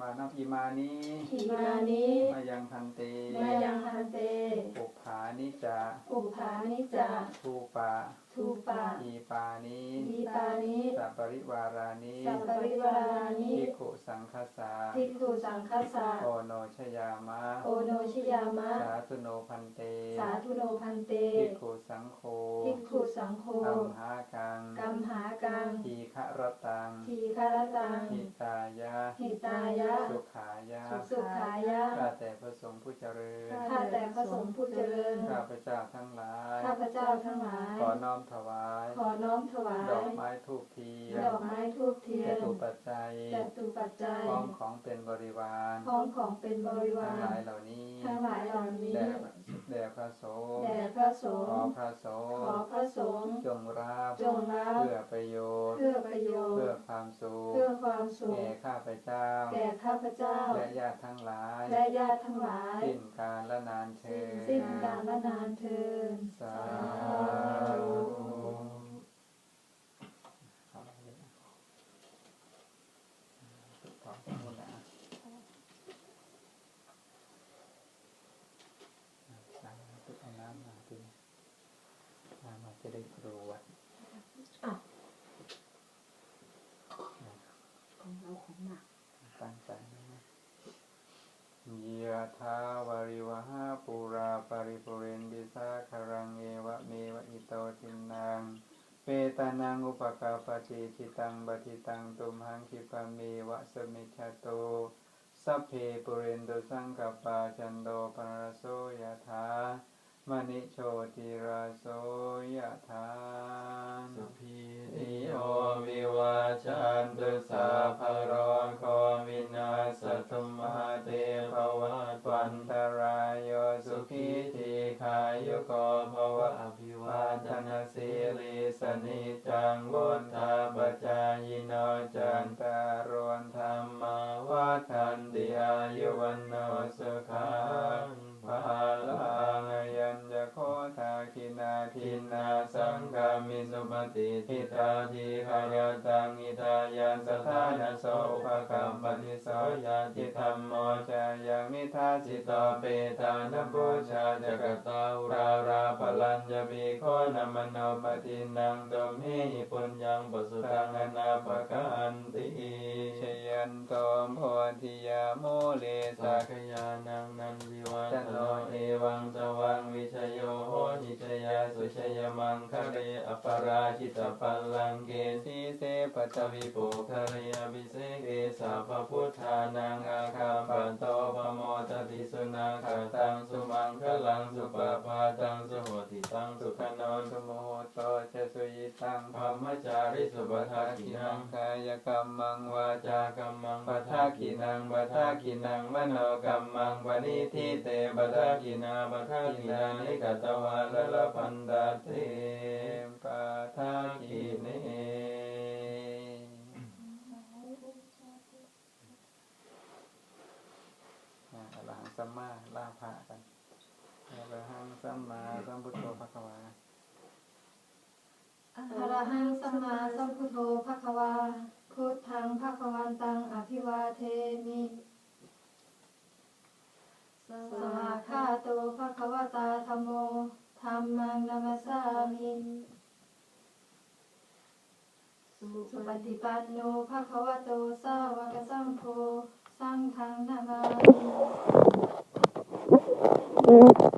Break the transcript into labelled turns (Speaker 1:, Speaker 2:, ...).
Speaker 1: วานาอิมานิ
Speaker 2: อิมานิ
Speaker 1: มายังพันเต
Speaker 2: มายังหันเต
Speaker 1: ปุผานิจา
Speaker 2: อุปานิจา
Speaker 1: ทูปา
Speaker 2: ทูปา
Speaker 1: อีปานิ
Speaker 2: ดีปานิ
Speaker 1: สัปริวารานิ
Speaker 2: สัพปริวารานิ
Speaker 1: ภิกขุสังคสา
Speaker 2: ทิกขุสังคัสสะ
Speaker 1: โอโนชยามะ
Speaker 2: โอโนชยามะ
Speaker 1: สาธุโนพันเต
Speaker 2: สาธุโนพันเต
Speaker 1: ภิกขุสังโฆ
Speaker 2: ทิ กขุสังโฆ
Speaker 1: อัมหากัง
Speaker 2: กัมหากัง
Speaker 1: ทีฆรตัง
Speaker 2: ทีคารตัง
Speaker 1: หิตายะ
Speaker 2: หิตายะ
Speaker 1: สุขายะ
Speaker 2: สุขายะ
Speaker 1: ข้าแต่พระสงฆ์ผู้เจริญ
Speaker 2: ข้าแต่พระสงฆ์ผู้เจริญ
Speaker 1: ข้าพระเจ้าทั้งหลาย
Speaker 2: ข้าพเจ้าทั้งหลาย
Speaker 1: ขอน้อมถวาย
Speaker 2: ขอน้อมถวาย
Speaker 1: ดอกไม้ทูบเทีย
Speaker 2: ดอนกไม้ทูบเทีย
Speaker 1: จ
Speaker 2: น
Speaker 1: ตุปัจจัย
Speaker 2: จตุปัจจัย
Speaker 1: พร้อมของเป็นบริวาร
Speaker 2: พร้อมของเป็นบริวา
Speaker 1: ทั้งห
Speaker 2: ร
Speaker 1: ลายเหล่านี้
Speaker 2: ทั้งหลายเหล่านี้
Speaker 1: แด่แด่พระสงฆ์
Speaker 2: แด่พระสง
Speaker 1: ขอ
Speaker 2: ฆ์
Speaker 1: พระสง
Speaker 2: ขอ
Speaker 1: ฆ์
Speaker 2: พระสงฆ์
Speaker 1: จงรับ
Speaker 2: จงรับ
Speaker 1: เพื่อประโยชน์
Speaker 2: เพื่อประโยช
Speaker 1: เพื่อ
Speaker 2: น์
Speaker 1: ความสุข
Speaker 2: เพื่อความสุข
Speaker 1: แก่ข้าพเจ้า
Speaker 2: แก่ข้าพเจ้า
Speaker 1: และญาติทั้งหลาย
Speaker 2: และญาติทั้งหลาย
Speaker 1: สิ้นการละนานเชิญ
Speaker 2: สิ้นกาลนานเทิน
Speaker 1: สาธุขอบคุณนะสาธุเอาน้ำมาทีนี้น้ำมาจะได้กรวด
Speaker 2: ของเราของหนัก
Speaker 1: ตั้งใจนะยะ ทาวาริวหาปูราปริปุเรนดิสาคารังเอวะเมวะอิโตทินังเปตานังอุปกาปฏิจิตังบัติตังตุมหังคิปะเมวะสมิจฉโตสัพเพปุเรนตุสังกปาจันโดปนรโสยะถามณิโชติราโสยะถา
Speaker 3: สุพีติโอ โย
Speaker 1: สุ
Speaker 3: สุ
Speaker 1: ขี
Speaker 3: ทีขายุโกภวะอภิวาทนาสีลิสนิจังวุฒาปจา สถานโสภะกัมปฏิโสยาติธรรมโม
Speaker 1: จายังนิทาสิ
Speaker 3: สิ
Speaker 1: ตา
Speaker 3: เปตานบูชาจกตาอุราราปลัญญบีโคณมโนปฏินังตมหิปุญญังปสุตังอนาปกันติ
Speaker 1: ชยันโตมโพธิยาโมเล
Speaker 3: สัก
Speaker 1: ก
Speaker 3: ยานังนันวิวัตโนเอวังสวังวิชโย โหหิชยาสุชยมังคะเรอปราชิตปัลลังเกสี
Speaker 1: เสปั
Speaker 3: ตวิปุคะเรอภิเสเกสัพพุทธานังอาคาปันโตปโมตติสุนาคาตังสุมังคะลัง สุปปาตังสุโหติตังสุขนน
Speaker 1: สมโหโตจะสุยิตัง
Speaker 3: พรหมจาริสุปทากินัง
Speaker 1: กายกรรมังวาวาจา
Speaker 3: จากัมมังปทากินังปทากินังมโนกัมมังปณิทิเตปทากินาปทากินานิกตวาละละพันดาเต
Speaker 1: เมปาทา
Speaker 3: ทา
Speaker 1: กิ
Speaker 3: กิ
Speaker 1: เน
Speaker 3: เน
Speaker 1: อ่าอรหังสัมมาลาภะกัน อรหังสัมมาสัมพุทโธภควา
Speaker 2: อะระหังสัมมาสัมพุทโธภะคะวาพุทธังภะคะวันตังอภิวาเทมิสวากขาโตภะคะวตาธัมโมธัมมังนัมสสามิสุปฏิปันโนภะคะวะโตสาวกสังโฆสังฆังนามามิ